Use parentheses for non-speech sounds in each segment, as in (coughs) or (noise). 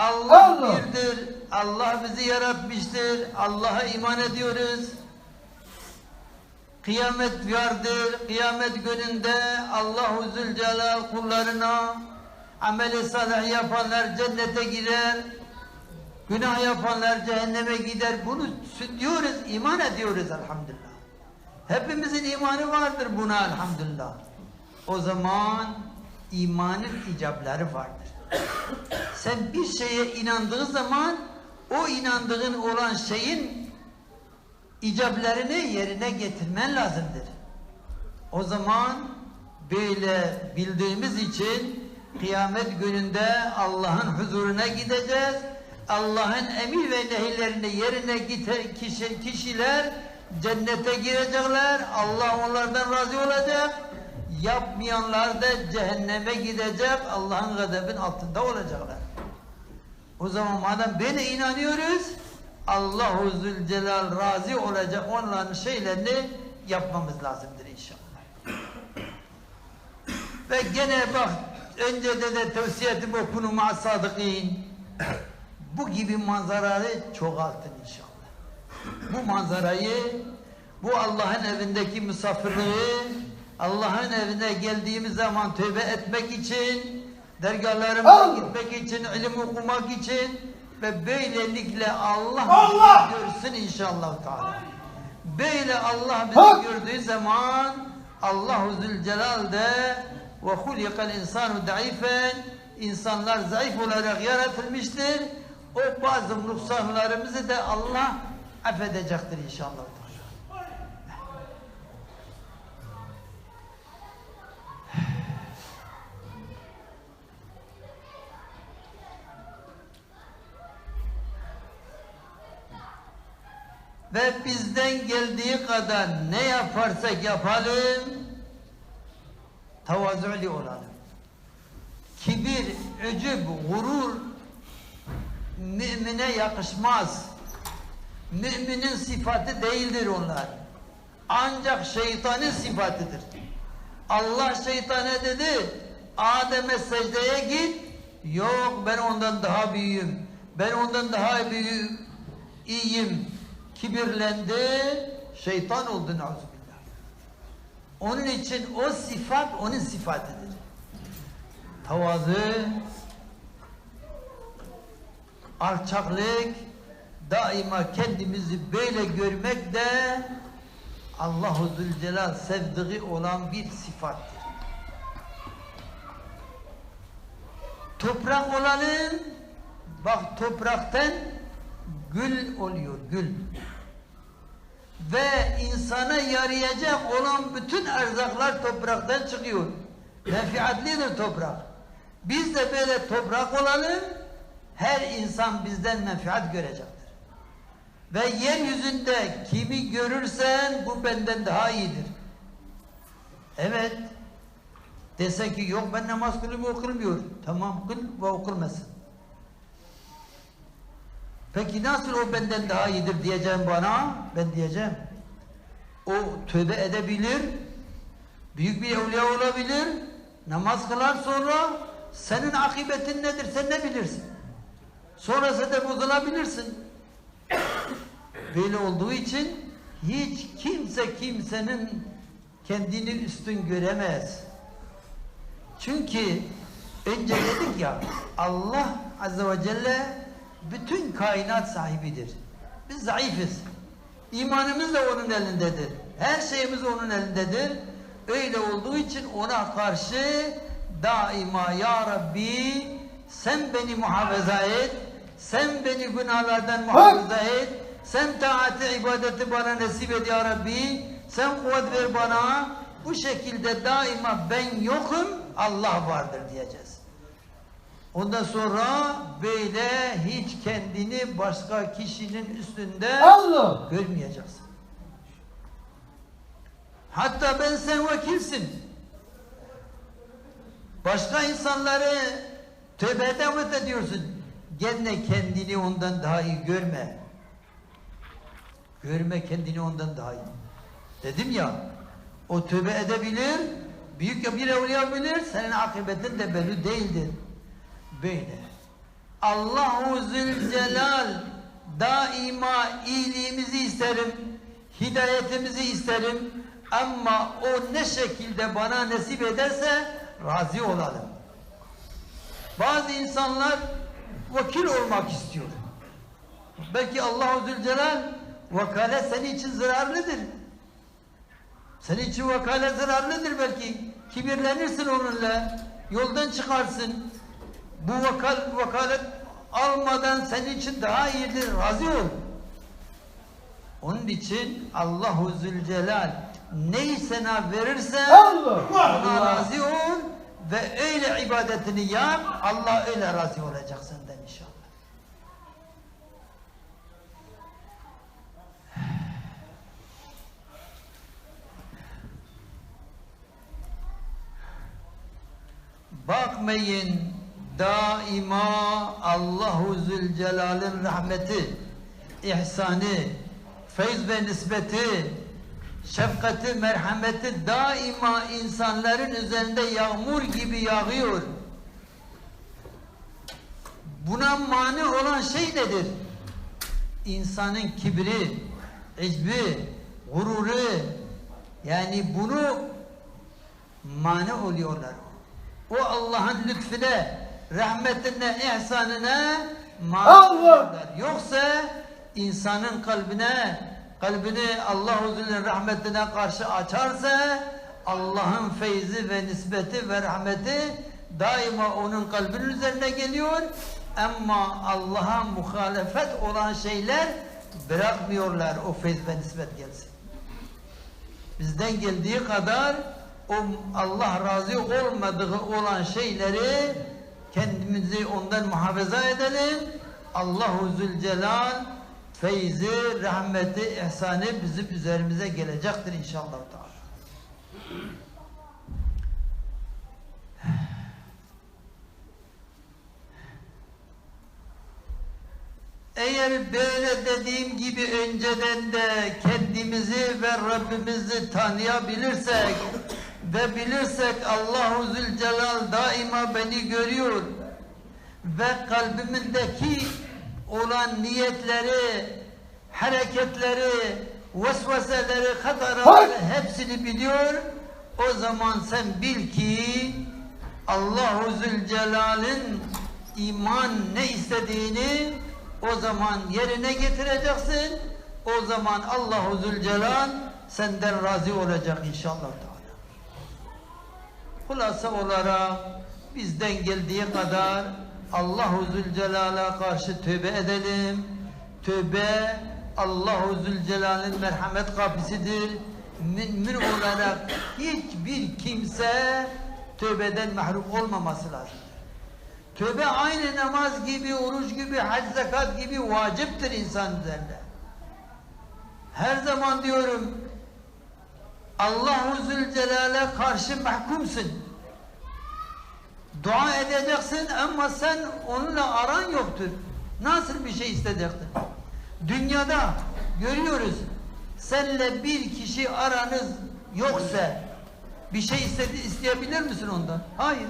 Allah, Allah. birdir. Allah bizi yaratmıştır. Allah'a iman ediyoruz. Kıyamet vardır. Kıyamet gününde Allahu Zülcelal kullarına ameli salih yapanlar cennete girer. Günah yapanlar cehenneme gider. Bunu diyoruz, iman ediyoruz elhamdülillah. Hepimizin imanı vardır buna elhamdülillah. O zaman imanın icabları vardır. Sen bir şeye inandığı zaman o inandığın olan şeyin icablarını yerine getirmen lazımdır. O zaman böyle bildiğimiz için kıyamet gününde Allah'ın huzuruna gideceğiz. Allah'ın emir ve nehirlerini yerine getiren kişi, kişiler cennete girecekler. Allah onlardan razı olacak. Yapmayanlar da cehenneme gidecek. Allah'ın gazabın altında olacaklar. O zaman madem böyle inanıyoruz Allahu Zülcelal razı olacak onların şeylerini yapmamız lazımdır inşallah. Ve gene bak önce de de tavsiye ettim okunu ma sadıkîn. Bu gibi manzaraları çoğaltın inşallah. Bu manzarayı bu Allah'ın evindeki misafirliği Allah'ın evine geldiğimiz zaman tövbe etmek için dergahlarımıza Allah! gitmek için ilim okumak için ve böylelikle Allah, Allah! görsün inşallah Teala. Böyle Allah bizi Hak! gördüğü zaman Allahu Zülcelal de ve hulikal insanu daifen insanlar zayıf olarak yaratılmıştır. O bazı nuksanlarımızı da Allah affedecektir inşallah. Ve bizden geldiği kadar ne yaparsak yapalım tevazu'li olalım. Kibir, ücüb, gurur mümine yakışmaz. Müminin sıfatı değildir onlar. Ancak şeytanın sıfatıdır. Allah şeytana dedi, Adem'e secdeye git. Yok ben ondan daha büyüğüm. Ben ondan daha büyük, iyiyim. Kibirlendi, şeytan oldu nauzubillah. Onun için o sıfat onun sıfatıdır. Tavazu, alçaklık, daima kendimizi böyle görmek de Allahu Zülcelal sevdiği olan bir sıfattır. Toprak olalım, bak topraktan gül oluyor, gül. Ve insana yarayacak olan bütün erzaklar topraktan çıkıyor. Menfaatlidir toprak. Biz de böyle toprak olalım, her insan bizden menfaat görecektir. Ve yeryüzünde kimi görürsen bu benden daha iyidir. Evet. Dese ki yok ben namaz kılmıyor kılmıyor. Tamam kıl ve okurmasın. Peki nasıl o benden daha iyidir diyeceğim bana? Ben diyeceğim. O tövbe edebilir, büyük bir evliya olabilir, namaz kılar sonra senin akıbetin nedir sen ne bilirsin? Sonrası da bozulabilirsin. (coughs) Böyle olduğu için hiç kimse kimsenin kendini üstün göremez. Çünkü önce dedik ya Allah Azze ve Celle bütün kainat sahibidir. Biz zayıfız. İmanımız da onun elindedir. Her şeyimiz onun elindedir. Öyle olduğu için ona karşı daima Ya Rabbi sen beni muhafaza et. Sen beni günahlardan muhafaza et. Sen taati ibadeti bana nasip et Ya Rabbi. Sen kuvvet ver bana. Bu şekilde daima ben yokum Allah vardır diyeceğiz. Ondan sonra böyle hiç kendini başka kişinin üstünde Allah! görmeyeceksin. Hatta ben sen vekilsin. Başka insanları tövbe davet ediyorsun. Gene kendini ondan daha iyi görme. Görme kendini ondan daha iyi. Dedim ya, o tövbe edebilir, büyük bir evliya bilir, senin akıbetin de belli değildir. Böyle. Allahu Zülcelal daima iyiliğimizi isterim, hidayetimizi isterim ama o ne şekilde bana nasip ederse razı olalım. Bazı insanlar vakil olmak istiyor. Belki Allahu Zülcelal vakalet senin için zararlıdır. Senin için vakalet zararlıdır belki. Kibirlenirsin onunla. Yoldan çıkarsın. Bu vakal, vakalet almadan senin için daha iyidir. Razı ol. Onun için Allahu Zülcelal neyi sana verirse Allah! ona razı ol ve öyle ibadetini yap. Allah öyle razı olacak senden inşallah. (sighs) Bakmayın daima Allahu Zülcelal'in rahmeti, ihsanı, feyz ve nispeti, şefkati, merhameti daima insanların üzerinde yağmur gibi yağıyor. Buna mani olan şey nedir? İnsanın kibri, icbi, gururu, yani bunu mani oluyorlar. O Allah'ın lütfüne, rahmetine, ihsanına Allah! Yoksa insanın kalbine, kalbini Allah-u Zül'ün rahmetine karşı açarsa Allah'ın feyzi ve nispeti ve rahmeti daima onun kalbinin üzerine geliyor ama Allah'a muhalefet olan şeyler bırakmıyorlar o feyz ve nispet gelsin. Bizden geldiği kadar o Allah razı olmadığı olan şeyleri kendimizi ondan muhafaza edelim. Allahu Zülcelal feyzi, rahmeti, ihsanı bizim üzerimize gelecektir inşallah. Eğer böyle dediğim gibi önceden de kendimizi ve Rabbimizi tanıyabilirsek ve bilirsek Allahu Zülcelal daima beni görüyor ve kalbimindeki olan niyetleri, hareketleri, vesveseleri, hataraları hepsini biliyor. O zaman sen bil ki Allahu Zülcelal'in iman ne istediğini o zaman yerine getireceksin. O zaman Allahu Zülcelal senden razı olacak inşallah. Hulasa olarak bizden geldiği kadar Allahu Zülcelal'a karşı tövbe edelim. Tövbe Allahu Zülcelal'in merhamet kapısıdır. Mümin olarak hiçbir kimse tövbeden mahrum olmaması lazım. Tövbe aynı namaz gibi, oruç gibi, hac, zekat gibi vaciptir insan üzerinde. Her zaman diyorum Allahu Zülcelal'e karşı mahkumsun. Dua edeceksin ama sen onunla aran yoktur. Nasıl bir şey isteyecektin? Dünyada görüyoruz. Senle bir kişi aranız yoksa bir şey istedi, isteyebilir misin ondan? Hayır.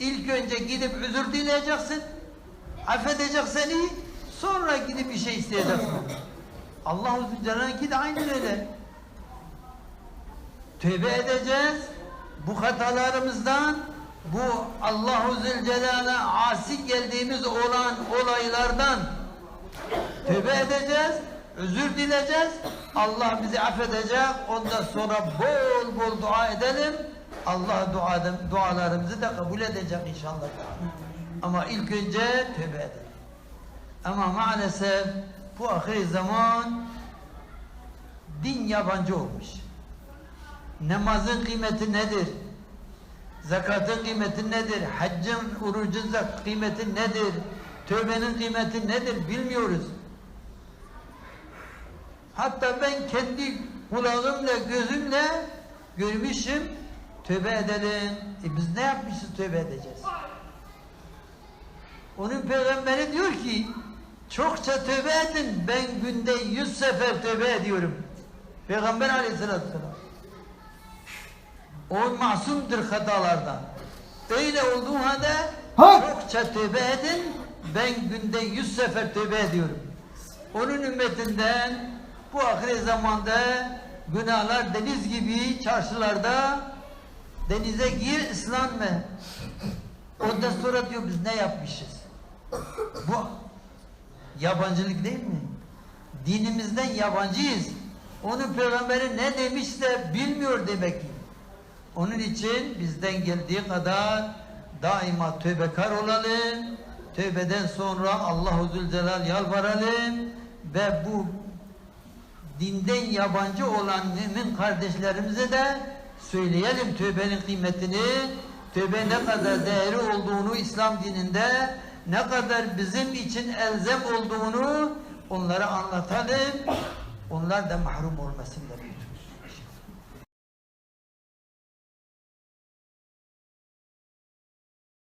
İlk önce gidip özür dileyeceksin. Affedecek seni. Sonra gidip bir şey isteyeceksin. Allah-u Zülcelal'inki de aynı öyle. Tövbe edeceğiz. Bu hatalarımızdan, bu Allahu Zülcelal'e asi geldiğimiz olan olaylardan tövbe edeceğiz, özür dileyeceğiz. Allah bizi affedecek. Ondan sonra bol bol dua edelim. Allah dua, dualarımızı da kabul edecek inşallah. Ama ilk önce tövbe edelim. Ama maalesef bu ahir zaman din yabancı olmuş. Namazın kıymeti nedir? Zakatın kıymeti nedir? Haccın, orucun kıymeti nedir? Tövbenin kıymeti nedir? Bilmiyoruz. Hatta ben kendi kulağımla, gözümle görmüşüm. Tövbe edelim. E biz ne yapmışız tövbe edeceğiz? Onun peygamberi diyor ki çokça tövbe edin. Ben günde yüz sefer tövbe ediyorum. Peygamber aleyhissalatü vesselam. O masumdur hatalardan. Öyle olduğu halde Hak! çokça tövbe edin. ben günde yüz sefer tövbe ediyorum. Onun ümmetinden bu ahire zamanda günahlar deniz gibi çarşılarda denize gir ıslanma. Ondan sonra diyor biz ne yapmışız? Bu yabancılık değil mi? Dinimizden yabancıyız. Onun peygamberi ne demişse bilmiyor demek ki. Onun için bizden geldiği kadar daima tövbekar olalım. Tövbeden sonra Allahu Zülcelal yalvaralım ve bu dinden yabancı olan mümin kardeşlerimize de söyleyelim tövbenin kıymetini, tövbe ne kadar değeri olduğunu İslam dininde, ne kadar bizim için elzem olduğunu onlara anlatalım. Onlar da mahrum olmasınlar.